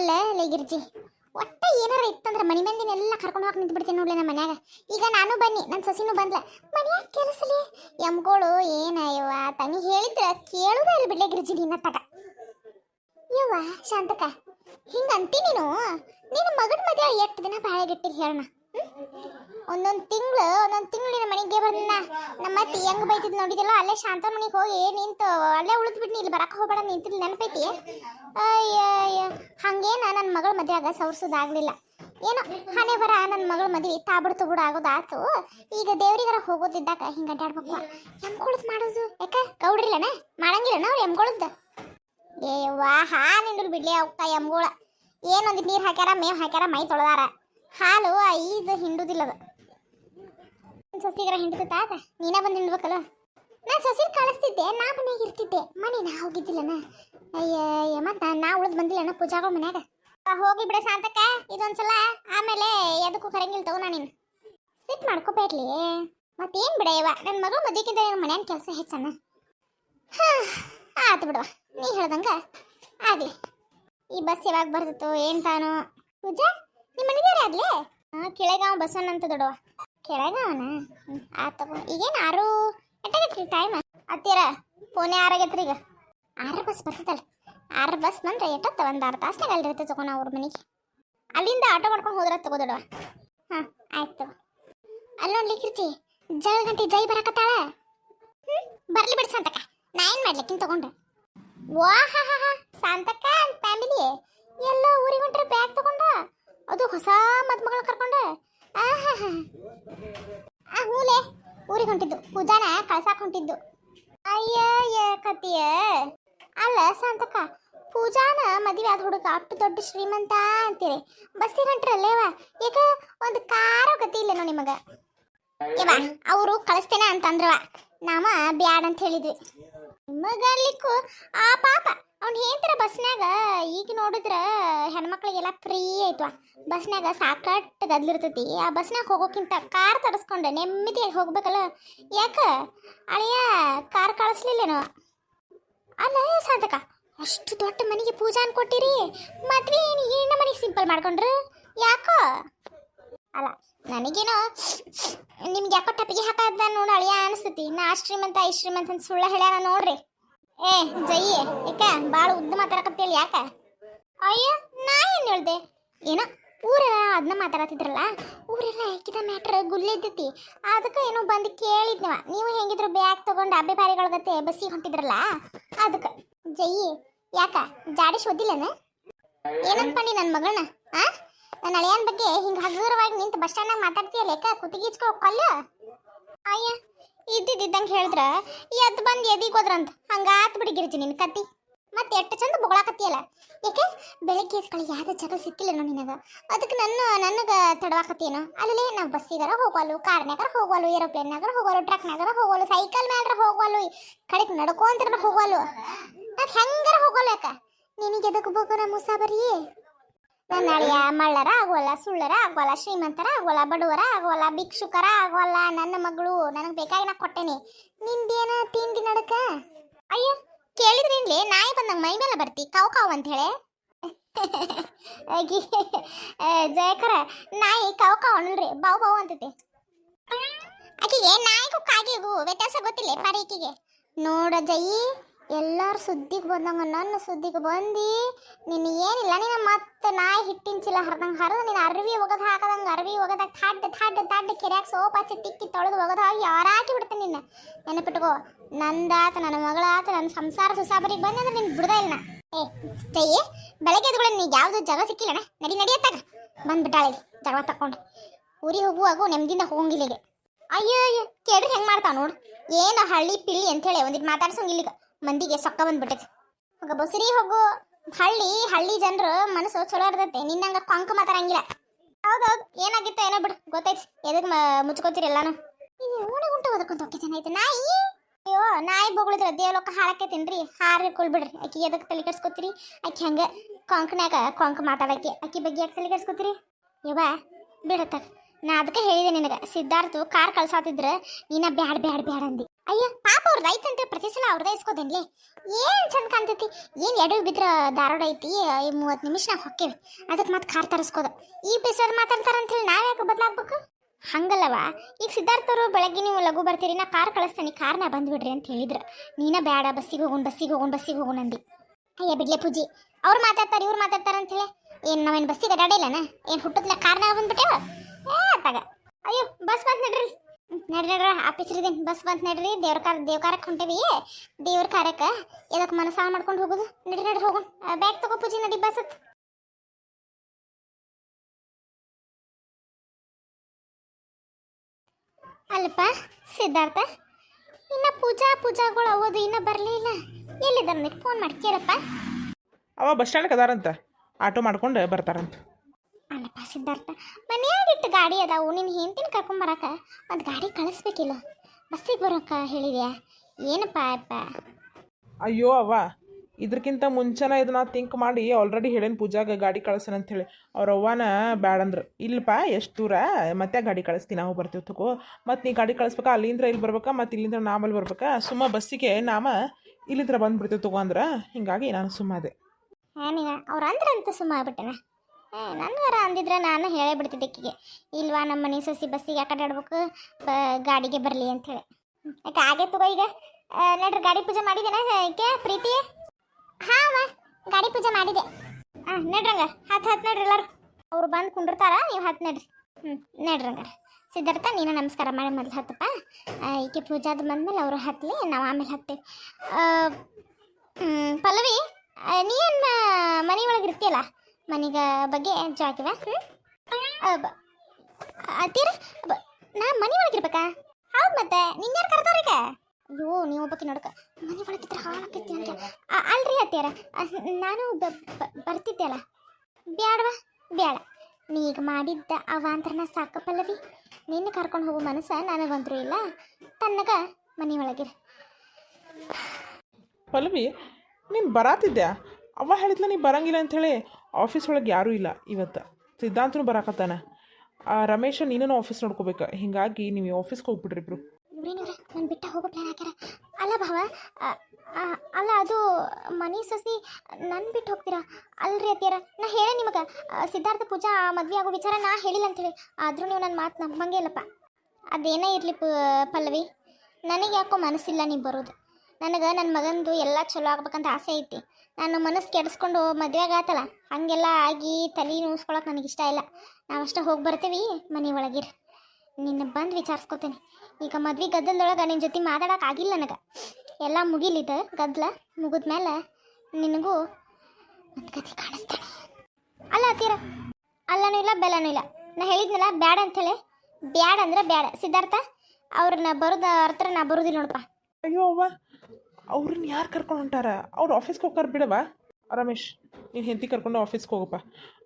ಅಲ್ಲ ಲೇಗಿರ್ಜಿ ಒಟ್ಟ ಏನಾರ ಇತ್ತಂದ್ರೆ ಮನಿ ಮಂದಿನೆಲ್ಲ ಕರ್ಕೊಂಡು ಹೋಗಿ ನಿಂತು ಬಿಡ್ತೀನಿ ನೋಡ್ಲಿ ನಮ್ಮ ಮನ್ಯಾಗ. ಈಗ ನಾನು ಬನ್ನಿ ನನ್ನ ಸೊಸಿನೂ ಬಂದ್ಲ. ಮನ್ಯಾಗ ಕೆಲಸಲಿ? ಎಮ್ಗಳು ಏನಯ್ಯವ ತನಿ ಹೇಳಿದ್ರ ಕೇಳುದೇ ಇಲ್ಲ ಬಿಡ್ಲೆ ಗಿರ್ಜಿ ನಿನ್ನ ತಗ. ಯವ್ವ ಶಾಂತಕ ಹಿಂಗ ಅಂತಿ ನೀನು? ನಿನ್ನ ಮಗನ ಮದುವೆ ಎಷ್ಟು ದಿನ ಬಾಳೆ ಗಿಟ್ಟಿರಿ ಹೇಳಣ ಒಂದೊಂದು ತಿಂಗಳು ಒಂದೊಂದು ತಿಂಗಳು ನಿನ್ನ ಮನೆಗೆ ಬಂದ ನಮ್ಮ ಅತ್ತಿ ಹೆಂಗ್ ಬೈತಿದ್ ನೋಡಿದಿಲ್ಲ ಅಲ್ಲೇ ಶಾಂತ ಮನೆಗೆ ಹೋಗಿ ನಿಂತು, ಅಲ್ಲೇ ಉಳಿದು ಬಿಟ್ಟು ಇಲ್ಲಿ ಬರಕ್ಕೆ ಹೋಗ್ಬೇಡ ನಿಂತಿಲ್ಲ ನೆನಪೈತಿ? ಹಂಗೇನ ನನ್ನ ಮಗಳ ಮದುವೆಯಾಗ ಸವರ್ಸೋದಾಗ್ಲಿಲ್ಲ ಏನೋ, ಹಣೆ ಬರ ನನ್ನ ಮಗಳ ಮದುವೆ ತಾಬಿಡ್ತು ಬಿಡು ಆಗೋದಾತು. ಈಗ ದೇವ್ರಿಗಾರ ಹೋಗೋದಿದ್ದಾಗ ಹಿಂಗೆ ಅಡ್ಡಾಡ್ಬೇಕು ಎಮ್ಕೊಳದ್ ಮಾಡೋದು ಯಾಕ? ಗೌಡ್ರಿಲ್ಲನ? ಮಾಡಂಗಿಲ್ಲನ ಅವ್ರು ಎಮ್ಗೊಳದ್ ಏ ವಾ ಹಾ, ನಿಂದ್ರು ಬಿಡ್ಲಿ ಅವಕ್ಕ ಎಮ್ಗಳ ಏನೊಂದು ನೀರು ಹಾಕ್ಯಾರ, ಮೇವ್ ಹಾಕ್ಯಾರ, ಮೈ ತೊಳೆದಾರ. ಹಾಲು ಐದು ಹಿಂಡುದಿಲ್ಲದ. ಸೊಸಿಗರ ಹಿಂಡ್ತೈತ ತಾತ? ನೀನ ಬಂದು ನಿಲ್ಬೇಕಲ್ಲ? ನಾ ಸೊಸಿ ಕಳಿಸ್ತಿದ್ದೆ ನಾ ಮನೆಯಾಗ ಇರ್ತಿದ್ದೆ. ಮನೆ ನಾ ಹೋಗಿದ್ದಿಲ್ಲನ ಅಯ್ಯ ಮತ್ತ ನಾ ಉಳಿದ್ ಬಂದಿಲ್ಲನ ಪೂಜಾಗ ಮನ್ಯಾಗ. ಆ, ಹೋಗ್ಲಿ ಬಿಡ ಶಾಂತಕ್ಕ ಇದೊಂದ್ಸಲ ಆಮೇಲೆ ಎದಕ್ಕೂ ಕರಂಗಿಲ್ಲ ತಗೋ ನೀನು ಸಿಟ್ ಮಾಡ್ಕೋಬೇಡ್ಲಿ ಮತ್ತೇನ್ ಬಿಡ ಇವ? ನನ್ನ ಮಗಳು ಮದುವೆಗಿಂತ ಮನ್ಯಾನ ಕೆಲಸ ಹೆಚ್ಚನ. ಹಾ ಆತು ಬಿಡುವ ನೀ ಹೇಳ್ದಂಗ. ಆಗ್ಲಿ. ಈ ಬಸ್ ಯಾವಾಗ ಬರ್ತಿತ್ತು ಏನ್ ತಾನು? ಪೂಜಾ ನಿಮ್ಮ ಮನೆಗೆ ಆಗ್ಲಿ ಕೆಳಗಾವ್ ಬಸವಣ್ಣ ಅಂತ ದೊಡವ ಕೆಳಗಾವನ ಆತ ಈಗೇನು ಆರು ಎಟ್ಟಾಗೈತ್ರಿ ಟೈಮ್ ಹತ್ತಿರ ಪೋನೆ ಆರಾಗೈತ್ರಿ ಈಗ. ಆರು ಬಸ್ ಬರ್ತದಲ್ಲ ಆರು ಬಸ್ ಬಂದ್ರೆ ಎಟ್ಟತ್ತ ಒಂದು ಆರು ತಾಸ್ನಾಗ ಅಲ್ಲಿ ಇರ್ತೈತೆ ತಗೋ ಅವ್ರ ಮನೆಗೆ. ಅಲ್ಲಿಂದ ಆಟೋ ಮಾಡ್ಕೊಂಡು ಹೋದ್ರೆ ತಗೋ ದೊಡವ ಹಾಂ, ಆಯ್ತು ಅಲ್ಲಿ ನೋಡ್ಲಿಕ್ಕಿರ್ತಿ ಜಳ ಗಂಟೆ ಜೈ ಬರಕತ್ತಾಳ? ಹ್ಮ್, ಬರ್ಲಿ ಬಿಡಿ ಸಂತಕ ನಾ ಏನು ಮಾಡ್ಲಿಕ್ಕಿನ್ ತಗೊಂಡೆ? ವಾ ಹಾ ಹಾ ಹಾ ಸಾಂತಕ್ಕ ಫ್ಯಾಮಿಲಿ ಎಲ್ಲ ಊರಿಗೆ ಹೊಂಟ್ರೆ ಬ್ಯಾಗ್ ತಗೊಂಡ? ಅದು ಹೊಸ ಮದ್ಮಗಳು ಕರ್ಕೊಂಡ? ಹೂಲೆ ಊರಿಗೆ ಹೊಂಟಿದ್ದು. ಪೂಜಾನ ಕಳ್ಸಾಕ್ ಹೊಂಟಿದ್ದು. ಅಯ್ಯ ಕತಿಯ ಅಲ್ಲ ಸಂತಕ ಪೂಜಾನ ಮದುವೆ ಆದ ಹುಡುಗ ಅಷ್ಟು ದೊಡ್ಡ ಶ್ರೀಮಂತ ಅಂತೀರಿ. ಬಸ್ಸಿಗೆ ಹೊಂಟ್ರಲ್ಲೇವ ಈಗ ಒಂದು ಕಾರೋ ಗತಿ ಇಲ್ಲ ನಿಮಗೆ? ಯವ್ವ, ಅವರು ಕಳಿಸ್ತೇನೆ ಅಂತಂದ್ರವ. ನಾವ ಬ್ಯಾಡ್ ಅಂತ ಹೇಳಿದ್ವಿ. ನಿಮಗಲ್ಲಿಕ್ಕೂ ಆ ಪಾಪ, ಅವ್ನು ಹೇಳ್ತಾರ ಬಸ್ನಾಗ ಈಗ ನೋಡಿದ್ರ ಹೆಣ್ಮಕ್ಳಿಗೆಲ್ಲ ಫ್ರೀ ಐತ್ವ ಬಸ್ನ್ಯಾಗ ಸಾಕಟ್ಟು ಗದ್ಲಿರ್ತೈತಿ ಆ ಬಸ್ನ್ಯಾಗ ಹೋಗೋಕ್ಕಿಂತ ಕಾರ್ ತರಿಸ್ಕೊಂಡು ನೆಮ್ಮದಿಯಾಗಿ ಹೋಗ್ಬೇಕಲ್ಲ. ಯಾಕ? ಅಳಿಯ ಕಾರ್ ಕಳಿಸ್ಲಿಲ್ಲೇನೋ? ಅಲ್ಲ ಸಾಧಕ, ಅಷ್ಟು ದೊಡ್ಡ ಮನೆಗೆ ಪೂಜಾ ಕೊಟ್ಟಿರಿ ಮದ್ವೆ ಏನು ಏನ ಮನೆಗೆ ಸಿಂಪಲ್ ಮಾಡ್ಕೊಂಡ್ರು? ಯಾಕೋ? ಅಲ್ಲ ನನಗೇನೋ ನಿಮ್ಗೆ ಯಾಕೋ ಟಪಿಗೆ ಹಾಕದ ನೋಡಿ ಅಳಿಯ ಅನಿಸ್ತತಿ. ನಾ ಶ್ರೀಮಂತ ಐ ಶ್ರೀಮಂತ ಅಂತ ಸುಳ್ಳ ಹೇಳ್ಯಾರ ನೋಡ್ರಿ. ಏ, ಜಯ್ಯ, ಏಕ ಭಾಳ ಉದ್ದ ಮಾತಾಡಕತ್ತೇಳಿ ಯಾಕ? ಅಯ್ಯ, ನಾ ಏನು ಹೇಳ್ದೆ? ಏನೋ ಊರ ಅದನ್ನ ಮಾತಾಡತಿದ್ರಲ್ಲ ಊರೆಲ್ಲ ಹಾಕಿದ ಮ್ಯಾಟ್ರ್ ಗುಲ್ಲಿದ್ದೈತಿ ಅದಕ್ಕೆ ಏನೋ ಬಂದು ಕೇಳಿದ್ನವ. ನೀವು ಹೆಂಗಿದ್ರು ಬ್ಯಾಗ್ ತಗೊಂಡು ಅಬ್ಬೆ ಬಾರಿಗಳಗತ್ತೆ ಬಸ್ಸಿಗೆ ಹೊಂಟಿದ್ರಲ್ಲ? ಅದಕ್ಕೆ, ಜಯ್ಯಿ, ಯಾಕ ಜಾಡಿಸ್ ಏನಂತ ಏನಂದ್ಕೊಂಡಿ ನನ್ನ ಮಗಳನ್ನ, ಆ? ನನ್ನ ಅಳಿಯನ್ ಬಗ್ಗೆ ಹಿಂಗೆ ಹಗುರವಾಗಿ ನಿಂತು ಬಸ್ ಸ್ಟ್ಯಾಂಡ್ ಮಾತಾಡ್ತೀಯಲ್ಲ ಯಾಕ ಕುತ್ತಿಗಿಚ್ಕೊ ಕೊಲ್ಲ ಅಯ್ಯ, ಇದ್ದಿದ್ದಂಗೆ ಹೇಳಿದ್ರ, ಎದ್ ಬಂದು ಎದಿಗೆ ಹೋದ್ರಂತ. ಹಂಗಾತ್ ಬಿಡಿ ಗಿರ್ಜಿ ನಿನ್ ಕತ್ತಿ. ಮತ್ತೆ ಎಷ್ಟು ಚಂದ ಬೊಗಳಾಕತ್ತಿಯಲ್ಲ. ಯಾಕೆ ಬೆಳಗ್ಗೆ ಎದ್ಕೊಳ್ಳಿ ಯಾವ್ದು ಸಿಕ್ಕಿಲ್ಲ ನೋ ನಿನಗ. ಅದಕ್ಕೆ ನನ್ನ, ನನಗೆ ತಡವಾಕತ್ತೇನು ಅಲ್ಲೇ ನಾವು ಬಸ್ಸಿಗಾರ ಹೋಗಲು ಕಾರ್ನಾಗಾರ ಹೋಗವಲ್ಲು ಏರೋಪ್ಲೇನ್ನಾಗಾರ ಹೋಗವಲ್ಲು ಟ್ರಕ್ನಾಗಾರ ಹೋಗವಲ್ಲು ಸೈಕಲ್ ಮ್ಯಾಲ್ರ ಹೋಗವಲ್ಲು ಕಡೆಗೆ ನಡ್ಕೊಂತಿರ ಹೋಗಲು ನಾವು ಹೆಂಗಾರ ಹೋಗಲ್ಲ ಯಾಕ? ನಿನಗೆ ಎದಕ್ಕೆ ಬೋಗೋರ ಮುಸಾಬರಿ ನನ್ನ ಅಳಿಯ ಮಳ್ಳರ ಆಗೋಲ್ಲ, ಸುಳ್ಳರ ಆಗೋಲ್ಲ, ಶ್ರೀಮಂತರ ಆಗೋಲ್ಲ, ಬಡವರ ಆಗೋಲ್ಲ, ಭಿಕ್ಷುಕರ ಆಗೋಲ್ಲ, ನನ್ನ ಮಗಳು, ನನಗೆ ಬೇಕಾಗಿ ನಾ ಕೊಟ್ಟೇನಿ. ನಿಂದೇನ ತಿಂಡಿ ನಡಕ? ಅಯ್ಯ, ಕೇಳಿದ್ರೇನ್ಲಿ, ನಾಯಿ ಬಂದಂಗೆ ಮೈ ಮೇಲೆ ಬರ್ತಿ ಕಾವು ಕಾವು ಅಂತ ಹೇಳಿ. ಜಯಕರ, ನಾಯಿ ಕಾವು ಕಾವು ಅನ್ನಲ್ರಿ ಬಾವು ಬಾವು ಅಂತೈತಿ. ಆಕಿಗೆ ನಾಯಿಗೂ ಕಾಗಿಗೂ ವ್ಯತ್ಯಾಸ ಗೊತ್ತಿಲ್ಲ, ಪಾರೀಕಿಗೆ. ನೋಡ ಜಯಿ. ಎಲ್ಲಾರ ಸುದ್ದಿಗೆ ಬಂದಂಗ ನನ್ನ ಸುದ್ದಿಗೆ ಬಂದು ನಿನ್ನ ಏನಿಲ್ಲ ನಿನ್ನ ಮತ್ತೆ ನಾಯಿ ಹಿಟ್ಟಿನ ಚೀಲ ಹರಿದಂಗೆ ಹರಿದು ನಿನ್ನ ಅರ್ವಿ ಒಗದು ಹಾಕದಂಗೆ, ಅರ್ವಿ ಒಗದಾಗ ಥಾಡ್ ಥಾಡ್ ಥಾಡ್ ಕೆರ್ಯಾಗ ಸೋಪ್ ಹಚ್ಚಿ ತಿಕ್ಕಿ ತೊಳೆದು ಒಗದು ಹಾಕಿ ಯಾರಾಕಿ ಬಿಡ್ತೀನಿ ನಿನ್ನ? ನೆನಪಿಟ್ಕೋ, ನಂದಾತ, ನನ್ನ ಮಗಳಾತ, ನನ್ನ ಸಂಸಾರ ಸುಸಾಬರಿಗೆ ಬಂದಂದ್ರೆ ನಿನ್ ಬಿಡದ ಇಲ್ಲ. ಏ, ಜಯಿ, ಬೆಳಗ್ಗೆ ಎದ್ಗಳು ನೀ ಯಾವ್ದು ಜಾಗ ಸಿಕ್ಕಿಲ್ಲಣ ನಡಿ ನಡಿಯತ್ತಾಗ ಬಂದ್ಬಿಟ್ಟಾಳೆ ಜಗಳ ತಕೊಂಡು ಊರಿಗೆ ಹೋಗುವಾಗ ನೆಮ್ಮದಿಯಿಂದ ಹೋಗಂಗಿಲ್ಲ ಈಗ ಅಯ್ಯೋ ಅಯ್ಯೋ ಕೇಳ್ರಿ ಹೆಂಗ್ ಮಾಡ್ತಾವ ನೋಡು? ಏನು ಹಳ್ಳಿ ಪಿಳ್ಳಿ ಅಂತೇಳಿ ಒಂದಿಟ್ಟು ಮಾತಾಡ್ಸಂಗಿಲ್ಲ ಮಂದಿಗೆ ಸೊಕ್ಕ ಬಂದ್ಬಿಟ್ಟೈತಿ. ಹೋಗ ಬಸರಿ ಹೋಗು. ಹಳ್ಳಿ ಹಳ್ಳಿ ಜನರು ಮನಸ್ಸು ಚಲೋ ಇರ್ತೈತೆ. ನಿನ್ನಂಗ ಕೊಂಕ ಮಾತಾಡಂಗಿಲ್ಲ. ಹೌದೌದು, ಏನಾಗಿತ್ತು ಏನೋ ಬಿಡು. ಗೊತ್ತೈತಿ. ಎದಕ್ಕೆ ಮುಚ್ಕೋತೀರಿ ಎಲ್ಲಾನು? ಇದು ಉಂಟು ಗುಂಟ ಓದಕ್ಕೊಂತ ಹೋಗಿ ಐತೆ ನಾಯಿ? ಅಯ್ಯೋ, ನಾಯಿ ಬೊಗಳಿದ್ರ ದೇವಲೋಕ ಹಾಳಕ್ಕೆ ತಿನ್ರಿ ಹಾರಿ ಬಿಡ್ರಿ ಆಕಿ ಎದಕ್ಕೆ ತಲೆ ಕೆಡ್ಸ್ಕೊತೀರಿ? ಆಕಿ ಹಂಗ ಕೊಂಕನ್ಯಾಗ ಕೊಂಕ ಮಾತಾಡಕ್ಕೆ. ಆಕಿ ಬಗ್ಗೆ ಯಾಕೆ ತಲೆ ಕೆಡ್ಸ್ಕೊತೀರಿ? ಯವ್ವ ಬಿಡತ್ತ ನಾ ಅದಕ್ಕೆ ಹೇಳಿದೆ ನಿನಗೆ. ಸಿದ್ಧಾರ್ಥು ಕಾರ್ ಕಳ್ಸಾತಿದ್ರ, ನೀನ ಬ್ಯಾಡ್ ಬ್ಯಾಡ್ ಬ್ಯಾಡ್ ಅಂದಿ. ಅಯ್ಯ, ಪಾಪ ಅವ್ರದ್ದು ಐತಂತೆ ಪ್ರತಿ ಸಲ ಅವ್ರದೇ ಇಸ್ಕೋದೇನ್ಲಿ? ಏನ್ ಚಂದ ಕಾಣ್ತೈತಿ? ಏನ್ ಎಡ ಬಿದ್ರ ಧಾರವಾಡ ಐತಿ? ಮೂವತ್ತು ನಿಮಿಷನಾಗ ಹೊಕ್ಕೇವಿ. ಅದಕ್ಕೆ ಮತ್ತೆ ಕಾರ್ ತರಿಸ್ಕೋದ ಈ ಬೇಸರ್ ಮಾತಾಡ್ತಾರ ಅಂತೇಳಿ ನಾವ್ಯಾಕೆ ಬದಲಾಗ್ಬೇಕು? ಹಂಗಲ್ಲವ, ಈಗ ಸಿದ್ಧಾರ್ಥವ್ರು ಬೆಳಗ್ಗೆ ನೀವು ಲಘು ಬರ್ತೀರಿ, ನಾ ಕಾರ್ ಕಳಿಸ್ತೀನಿ, ಕಾರ್ನ ಬಂದ್ಬಿಡ್ರಿ ಅಂತ ಹೇಳಿದ್ರು. ನೀನ ಬೇಡ ಬಸ್ಸಿಗೆ ಹೋಗೋಣ ಬಸ್ಸಿಗೆ ಹೋಗೋಣ ಬಸ್ಸಿಗೆ ಹೋಗೋಣ ಅಂದಿ. ಅಯ್ಯ, ಬಿಡ್ಲೆ ಪೂಜಿ. ಅವ್ರು ಮಾತಾಡ್ತಾರೆ, ಇವ್ರು ಮಾತಾಡ್ತಾರ ಅಂತೇಳಿ ಏನು, ನಾವೇನು ಬಸ್ಸಿಗೆ ಅಡ್ಡಾಡಿಲ್ಲನ? ಏನು ಹುಟ್ಟದ್ಲ ಕಾರ್ನಾಗ ಬಂದ್ಬಿಟ್ಟೇವ ಏ ತಗ ಅಯ್ಯೋ, ಬಸ್ ಬಂದ್ ನಡ್ರಿ. ನಡ್ರಿ ಆಫೀಸ್ರಿದೇನು ಬಸ್ ಬಂತು ನಡ್ರಿ, ದೇವ್ರ ಕಾರ ದೇವ್ ಕಾರಕ್ಕೆ ಹೊಂಟೇವಿ. ದೇವ್ರ ಕಾರ್ಯಕ್ಕೆ ಇದಕ್ಕೆ ಮನಸ್ಸಾಳ ಮಾಡ್ಕೊಂಡು ಹೋಗೋದು? ನಡ್ರಿ ನಡ್ರಿ, ಹೋಗೋಣ. ಬ್ಯಾಗ್ ತಗೋ ಪೂಜೆ, ನಡಿ ಬಸ್ ಅಲ್ಪ ಸಿದ್ಧಾರ್ಥ, ಇನ್ನ ಪೂಜಾ, ಪೂಜಾಗಳು ಅವದು ಇನ್ನ ಬರಲೇ ಇಲ್ಲ. ಎಲ್ಲಿದ್ದಾರ ಫೋನ್ ಮಾಡಿ ಕೇಳಪ್ಪ. ಅವ ಬಸ್ ಸ್ಟ್ಯಾಂಡ್ಗೆ ಅದಾರಂತ. ಆಟೋ ಮಾಡ್ಕೊಂಡು ಬರ್ತಾರಂತ. ಸಿದ್ಧಾರ್ಥ ಮನೆಯಾಗಿಟ್ಟು ಗಾಡಿ ಅದಾವು ನಿನ್ನ ಹೆಂಡ್ತಿನ ಕರ್ಕೊಂಬರಕ ಒಂದು ಗಾಡಿ ಕಳಿಸ್ಬೇಕಿಲ್ಲ. ಬಸ್ಸಿಗೆ ಬರೋಕ ಹೇಳಿದ್ಯಾ? ಏನಪ್ಪ ಅಪ್ಪ? ಅಯ್ಯೋ ಅವ್ವ ಇದಕ್ಕಿಂತ ಮುಂಚೆನ ಇದನ್ನ ಥಿಂಕ್ ಮಾಡಿ ಆಲ್ರೆಡಿ ಹೇಳೇನು ಪೂಜಾಗ ಗಾಡಿ ಕಳ್ಸನ ಅಂತೇಳಿ ಅವ್ರ ಅವ್ವನ ಬ್ಯಾಡಂದ್ರು. ಇಲ್ಲಪ್ಪ ಎಷ್ಟು ದೂರ? ಮತ್ತೆ ಗಾಡಿ ಕಳಿಸ್ತೀನಿ ನಾವು ಬರ್ತೀವಿ ತಗೋ. ಮತ್ತು ನೀ ಗಾಡಿ ಕಳಿಸ್ಬೇಕಾ ಅಲ್ಲಿಂದ್ರ ಇಲ್ಲಿ ಬರ್ಬೇಕಾ ಮತ್ತು ಇಲ್ಲಿಂದ ನಾಮಲ್ಲಿ ಬರ್ಬೇಕಾ. ಸುಮ್ಮ ಬಸ್ಸಿಗೆ ನಾಮ ಇಲ್ಲಿಂದ ಬಂದ್ಬಿಡ್ತೀವಿ ತಗೋ ಅಂದ್ರೆ ಹಿಂಗಾಗಿ ನಾನು ಸುಮ್ಮ ಅದೇ. ಅವ್ರು ಅಂದ್ರಂತ ಸುಮ್ಮ ಆಗ್ಬಿಟ್ಟೆನ? ನನ್ಗಾರ ಅಂದಿದ್ರೆ ನಾನು ಹೇಳೇ ಬಿಡ್ತಿದ್ದೆ ಆಕಿಗೆ ಇಲ್ವಾ ನಮ್ಮ ಮನೆ ಸೊಸಿ ಬಸ್ಸಿಗೆ ಯಾಕೆ ಬ- ಗಾಡಿಗೆ ಬರಲಿ ಅಂಥೇಳಿ ಯಾಕೆ ಆಗೇ ತಗೋ ಈಗ. ನೋಡ್ರಿ, ಗಾಡಿ ಪೂಜೆ ಮಾಡಿದ್ದೇನ ಏಕೆ ಪ್ರೀತಿ? ಹಾಂ ಗಾಡಿ ಪೂಜೆ ಮಾಡಿದೆ. ಹಾಂ ನಡ್ರಂಗ ಹತ್ತು ಹತ್ತು ನಡ್ರಿ ಎಲ್ಲರು. ಅವ್ರು ಬಂದು ಕುಂಡಿರ್ತಾರ, ನೀವು ಹತ್ತು ನಡ್ರಿ. ಹ್ಞೂ ನಡ್ರಂಗ. ಸಿದ್ಧಾರ್ಥ, ನೀನು ನಮಸ್ಕಾರ ಮಾಡಿ ಮೊದಲು ಹತ್ತಪ್ಪ. ಈಕೆ ಪೂಜಾದ ಬಂದ್ಮೇಲೆ ಅವರು ಹತ್ತಲಿ ನಾವು ಆಮೇಲೆ ಹತ್ತೇವೆ. ಪಲ್ಲವಿ ನೀ ಏನು ಮನೆ ಒಳಗೆ ಇರ್ತೀಯಲ್ಲ? ಮನೆಗ ಬಗ್ಗೆ ಜಾಕಿವ ಹ್ಞೂ ಅತ್ತೀರ ನಾ ಮನೆ ಒಳಗೆ ಇರ್ಬೇಕಾ? ಹೌದು ಮತ್ತೆ ನಿನ್ನ ಯಾರು ಕರ್ತಾರೀಗ ಅಯ್ಯೋ, ನೀವು ಒಬ್ಬಕ್ಕೆ ನೋಡಕ, ಮನೆ ಒಳಗಿದ್ರೆ ಹಾಳಾಕೈತಿ ಅಂತ ಅಲ್ರಿ ಅತ್ತೀರ ನಾನು ಬರ್ತಿದ್ದೆ ಅಲ್ಲ ಬ್ಯಾಡವಾ, ಬ್ಯಾಡ. ನೀ ಈಗ ಮಾಡಿದ್ದ ಅವಾಂತರನ ಸಾಕಪ್ಪಲ್ಲವಿ ಪಲ್ಲವಿ ನಿನ್ನ ಕರ್ಕೊಂಡು ಹೋಗೋ ಮನಸ್ಸ ನನಗಂತರೂ ಇಲ್ಲ. ತನ್ನಗ ಮನೆ ಒಳಗಿರ. ಪಲ್ಲವಿ, ನೀನು ಬರಾತಿದ್ದೆ ಅವ ಹೇಳಿದ್ಲ ನೀ ಬರಂಗಿಲ್ಲ ಅಂಥೇಳಿ ಆಫೀಸ್ ಒಳಗೆ ಯಾರೂ ಇಲ್ಲ ಇವತ್ತು. ಸಿದ್ಧಾಂತನು ಬರಾಕತ್ತಾನ. ಆ ರಮೇಶ, ನೀನೂ ಆಫೀಸ್ ನೋಡ್ಕೋಬೇಕು. ಹಿಂಗಾಗಿ ನೀವು ಆಫೀಸ್ಗೆ ಹೋಗ್ಬಿಡ್ರಿ ಇಬ್ರು. ಇವ್ರೇನಿವ್ರೆ ನಾನು ಬಿಟ್ಟ ಹೋಗೋ ಪ್ಲಾನ್ ಹಾಕ್ಯಾರ. ಅಲ್ಲ ಭಾವ ಅಲ್ಲ ಅದು ಮನೆ ಸೊಸಿ ನನ್ನ ಬಿಟ್ಟು ಹೋಗ್ತೀರಾ? ಅಲ್ರಿ ಅತ್ತಿಯರ, ನಾ ಹೇಳೇ ನಿಮಗೆ. ಸಿದ್ಧಾರ್ಥ ಪೂಜಾ ಮದ್ವೆ ಆಗೋ ವಿಚಾರ ನಾ ಹೇಳಿಲ್ಲ ಅಂತೇಳಿ ಆದರೂ ನೀವು ನನ್ನ ಮಾತು ನಂಬಂಗೆ ಇಲ್ಲಪ್ಪ. ಅದೇನೇ ಇರಲಿ ಪಲ್ಲವಿ? ನನಗೆ ಯಾಕೋ ಮನಸ್ಸಿಲ್ಲ ನೀವು ಬರೋದು. ನನಗೆ ನನ್ನ ಮಗಂದು ಎಲ್ಲ ಚಲೋ ಆಗ್ಬೇಕಂತ ಆಸೆ ಐತಿ. ನಾನು ಮನಸ್ಸು ಕೆಡಿಸ್ಕೊಂಡು ಮದುವೆ ಆಗತ್ತಲ್ಲ ಹಾಗೆಲ್ಲ ಆಗಿ ತಲೆ ನನಗೆ ಇಷ್ಟ ಇಲ್ಲ. ನಾವಷ್ಟೇ ಹೋಗಿ ಬರ್ತೀವಿ, ಮನೆ ಒಳಗಿರಿ ನಿನ್ನ ಬಂದು ವಿಚಾರಿಸ್ಕೊತೀನಿ. ಈಗ ಮದ್ವೆ ಗದ್ದಲದೊಳಗೆ ನಿನ್ನ ಜೊತೆ ಮಾತಾಡೋಕೆ ಆಗಿಲ್ಲ ನನಗೆ. ಎಲ್ಲ ಮುಗಿಲಿದ ಗದ್ದಲ ಮುಗಿದ್ಮೇಲೆ ನಿನಗೂ ಒಂದು ಕತೆ ಕಾಣಿಸ್ತಾನೆ ಅಲ್ಲ ಅತ್ತೀರ ಅಲ್ಲನೂ ಇಲ್ಲ, ಬೆಲ್ಲನೂ ಇಲ್ಲ. ನಾ ಹೇಳಿದ್ನಲ್ಲ, ಬ್ಯಾಡ ಅಂಥೇಳಿ ಬ್ಯಾಡ ಅಂದ್ರೆ ಬ್ಯಾಡ. ಸಿದ್ಧಾರ್ಥ, ಅವ್ರನ್ನ ಬರೋದ ಅರ್ಥ ನಾ ಬರೋದಿಲ್ಲ ನೋಡಪ್ಪ. ಅಯ್ಯೋ ಅವ್ರನ್ನ ಯಾರು ಕರ್ಕೊಂಡು ಹೊಂಟಾರ? ಅವ್ರು ಆಫೀಸ್ಗೆ ಹೋಗಾರ ಬಿಡವ ರಮೇಶ್ ನೀನು ಹೆಂತಿ ಕರ್ಕೊಂಡು ಆಫೀಸ್ಗೆ ಹೋಗಪ್ಪ.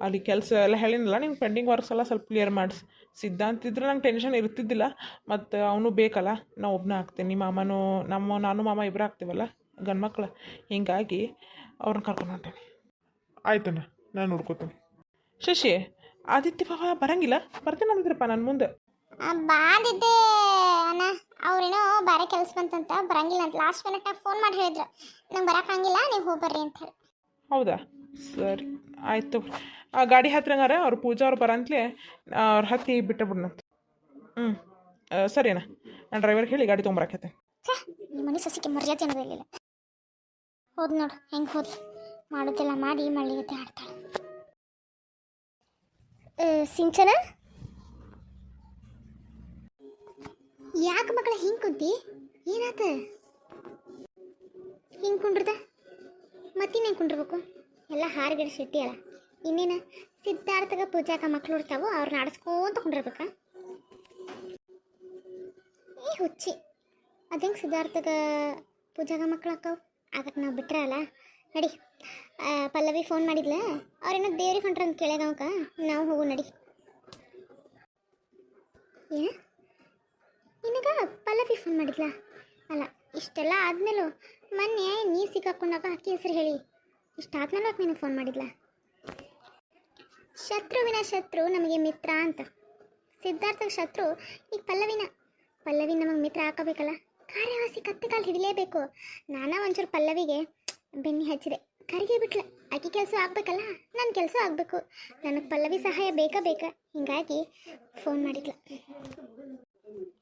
ಅಲ್ಲಿ ಕೆಲಸ ಎಲ್ಲ ಹೇಳಿನಲ್ಲ ನೀನು ಪೆಂಡಿಂಗ್ ವರ್ಕ್ಸ್ ಎಲ್ಲ ಸ್ವಲ್ಪ ಕ್ಲಿಯರ್ ಮಾಡಿಸ್. ಸಿದ್ಧಾಂತ ಇದ್ರೆ ನಂಗೆ ಟೆನ್ಷನ್ ಇರ್ತಿದ್ದಿಲ್ಲ ಮತ್ತು ಅವನು ಬೇಕಲ್ಲ ನಾ ಒಬ್ಬನ ಹಾಕ್ತೀನಿ. ನಿಮ್ಮ ಮಾಮನೂ ನಮ್ಮ ನಾನು ಮಾಮ ಇಬ್ಬರು ಹಾಕ್ತೀವಲ್ಲ ಗಂಡ್ಮಕ್ಳು. ಹಿಂಗಾಗಿ ಅವ್ರನ್ನ ಕರ್ಕೊಂಡು ಹೊಂಟೇನೆ. ಆಯ್ತಣ್ಣ ನಾನು ನೋಡ್ಕೋತೀನಿ. ಶಶಿ ಆದಿತ್ಯ ಬಾಬಾ ಬರಂಗಿಲ್ಲ? ಬರ್ತೀನಿ ಅಂದಿದ್ರಪ್ಪ ನನ್ನ ಮುಂದೆ. ಬಾದಿದ್ದೆ ಅಣ್ಣ ಅವ್ರೇನೋ ಬೇರೆ ಕೆಲಸ ಬಂತಂತ ಬರಂಗಿಲ್ಲ ಅಂತ ಲಾಸ್ಟ್ ಮಿನಿಟ್ನಾಗ ಫೋನ್ ಮಾಡಿ ಹೇಳಿದ್ರು. ನಂಗೆ ಬರೋಕ್ಕಾಗಿಲ್ಲ ನೀವು ಹೋಗಿ ಬರ್ರಿ ಅಂತ ಹೇಳಿ. ಹೌದಾ? ಸರಿ ಆಯಿತು. ಆ ಗಾಡಿ ಹತ್ರಂಗಾರ ಅವ್ರು ಪೂಜಾ ಅವ್ರು ಬರಂತಲೇ ಅವ್ರ ಹತ್ತಿ ಬಿಟ್ಟು ಬಿಡ್ನಂತ ಹ್ಞೂ ಅಣ್ಣ. ನಾನು ಡ್ರೈವರ್ಗೆ ಹೇಳಿ ಗಾಡಿ ತೊಗೊಂಬರಾಕತ್ತೆ ಈ ಮನೆ ಸಸಿಗೆ ಮರ್ಯಾದೆ ಅನ್ನೋದಿಲ್ಲ ಹೋದ್ ನೋಡು ಹೆಂಗೆ ಹೋದ್ಲು ಮಾಡೋದೆಲ್ಲ ಮಾಡಿ ಮಳ್ಳಿಗತ್ತೆ ಆಡ್ತಾಳೆ. ಸಿಂಚನ? ಯಾಕೆ ಮಕ್ಕಳ ಹಿಂಗೆ ಕುಂತಿ? ಏನಾತ? ಹಿಂಗೆ ಕುಂಡ್ರದ? ಮತ್ತಿನ್ನೇನು ಕುಂಡ್ರಬೇಕು? ಎಲ್ಲ ಹಾರ್ಗಿಡ ಶೆಟ್ಟಿ ಅಲ್ಲ ಇನ್ನೇನು ಸಿದ್ಧಾರ್ಥಗ ಪೂಜಾಕ ಮಕ್ಳು ಇರ್ತಾವೋ ಅವ್ರನ್ನ ಆಡಿಸ್ಕೊಂತ ಕುಂಡಿರ್ಬೇಕ? ಏ ಹುಚ್ಚಿ ಅದಂಗೆ ಸಿದ್ಧಾರ್ಥಗ ಪೂಜಾಗ ಮಕ್ಳು ಅಕ್ಕವು ಆಗಕ್ಕೆ ನಾವು ಬಿಟ್ರಲ್ಲ ನಡಿ ಪಲ್ಲವಿ ಫೋನ್ ಮಾಡಿದ್ಲ? ಅವ್ರೇನೋ ದೇವ್ರಿಗೆ ಹೊಂಟ್ರಂತ ಕೇಳ್ಯಾಗ ನಾವು ಹೋಗು ನಡಿ. ಏನ? ನಿನಗ ಪಲ್ಲವಿ ಫೋನ್ ಮಾಡಿದ್ಲಾ? ಅಲ್ಲ, ಇಷ್ಟೆಲ್ಲ ಆದ್ಮೇಲೂ ಮೊನ್ನೆ ನೀ ಸಿಕ್ಕಾಕೊಂಡಾಗ ಅಕ್ಕಿ ಹೆಸರು ಹೇಳಿ ಇಷ್ಟಾದ್ಮೇಲೆ ಅಕ್ಕ ನಿನಗೆ ಫೋನ್ ಮಾಡಿದ್ಲಾ? ಶತ್ರುವಿನ ಶತ್ರು ನಮಗೆ ಮಿತ್ರ ಅಂತ. ಸಿದ್ಧಾರ್ಥನ ಶತ್ರು ಈಗ ಪಲ್ಲವಿನ. ಪಲ್ಲವಿ ನಮಗೆ ಮಿತ್ರ ಹಾಕಬೇಕಲ್ಲ? ಕಾರ್ಯವಾಸಿ ಕತ್ತೆ ಕಾಲು ಹಿಡಿಲೇಬೇಕು. ನಾನಾ ಒಂಚೂರು ಪಲ್ಲವಿಗೆ ಬೆನ್ನಿ ಹಚ್ಚಿದೆ. ಕರಿಗೆ ಬಿಟ್ಲ ಅಕ್ಕಿ ಕೆಲಸ ಆಗ್ಬೇಕಲ್ಲ? ನನ್ನ ಕೆಲಸ ಆಗಬೇಕು. ನನಗೆ ಪಲ್ಲವಿ ಸಹಾಯ ಬೇಕಾ ಬೇಕಾ ಹಿಂಗಾಗಿ ಫೋನ್ ಮಾಡಿದ್ಲ?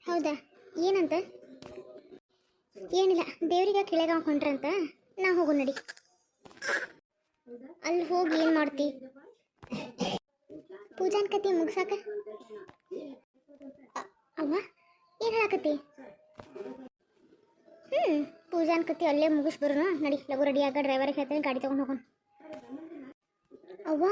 ಹೌದಾ? ಏನಂತ? ಏನಿಲ್ಲ, ದೇವ್ರಿಗೆ ಕೆಳಗೆ ಹೊಂಟ್ರಂತ ನಾ ಹೋಗು ನಡಿ. ಅಲ್ಲಿ ಹೋಗಿ ಏನು ಮಾಡ್ತಿ? ಪೂಜಾನ್ ಕತಿ ಮುಗ್ಸಾಕ? ಅವ್ವ, ಏನು ಹೇಳಕತ್ತಿ? ಹ್ಞೂ ಪೂಜಾನ್ ಕತಿ ಅಲ್ಲೇ ಮುಗಿಸ್ಬರೋಣ ನಡಿ, ಲಗು ರೆಡಿ ಆಗ ಡ್ರೈವರ್ಗೆ ಹೇಳ್ತೀನಿ, ಗಾಡಿ ತೊಗೊಂಡು ಹೋಗೋಣ. ಅವ್ವ